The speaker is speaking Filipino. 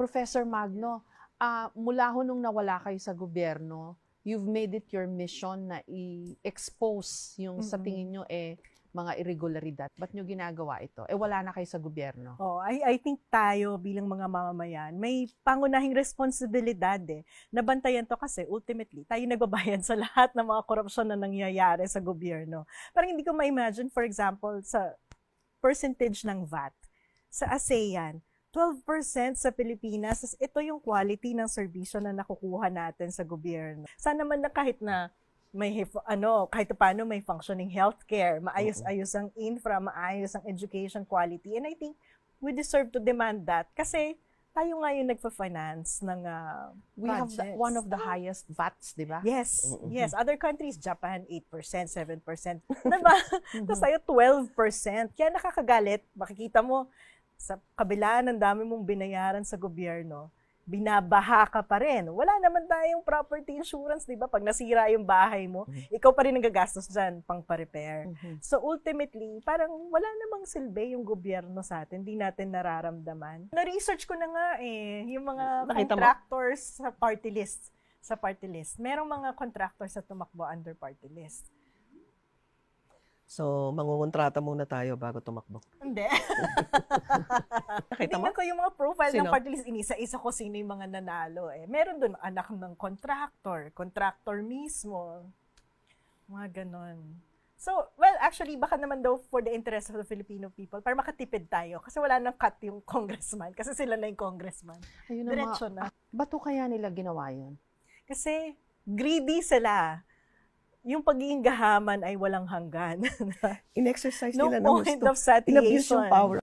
Professor Magno, ah, mula ho nung nawala kayo sa gobyerno, you've made it your mission na i-expose yung sa Mm-mm. tingin nyo eh mga irregularidad. Ba't nyo ginagawa ito? Eh wala na kayo sa gobyerno. Oh, I, I think tayo bilang mga mamamayan, may pangunahing responsibilidad eh. Nabantayan to kasi ultimately, tayo nagbabayad sa lahat ng mga korupsyon na nangyayari sa gobyerno. Parang hindi ko ma-imagine, for example, sa percentage ng VAT, sa ASEAN, 12% sa Pilipinas, ito yung quality ng serbisyo na nakukuha natin sa gobyerno. Sana man na kahit na may ano, kahit paano may functioning healthcare, maayos-ayos ang infra, maayos ang education quality. And I think we deserve to demand that kasi tayo nga yung nagpa-finance ng ah, We have the- one of the highest VATs, di ba? Yes, yes. Other countries, Japan, 8%, 7%. Diba? Tapos tayo, 12%. Kaya nakakagalit. Makikita mo, sa kabila ng dami mong binayaran sa gobyerno, binabaha ka pa rin. Wala naman tayong property insurance, di ba? Pag nasira yung bahay mo, Mhm. ikaw pa rin nagagastos dyan pang pa-repair. Mhm. So ultimately, parang wala namang silbi yung gobyerno sa atin, hindi natin nararamdaman. Na-research ko na nga eh, yung mga Nakita mo? contractors sa party list. Sa party list. Merong mga contractors na tumakbo under party list. So, mangungontrata muna tayo bago tumakbo. Hindi. Nakita mo? Tingnan ko yung mga profile ng Sino? party list. Inisa-isa ko sino yung mga nanalo eh. Meron dun anak ng contractor, contractor mismo. Mga ganon. So, well, actually, baka naman daw for the interest of the Filipino people, para makatipid tayo. Kasi wala nang cut yung congressman. Kasi sila na yung congressman. Ayun ang mga, Diretso na. ba't kaya nila ginawa yun? Kasi greedy sila. Yung pagiging gahaman ay walang hanggan. In-exercise no nila ng point gusto. of satiation. In-abuse yung power.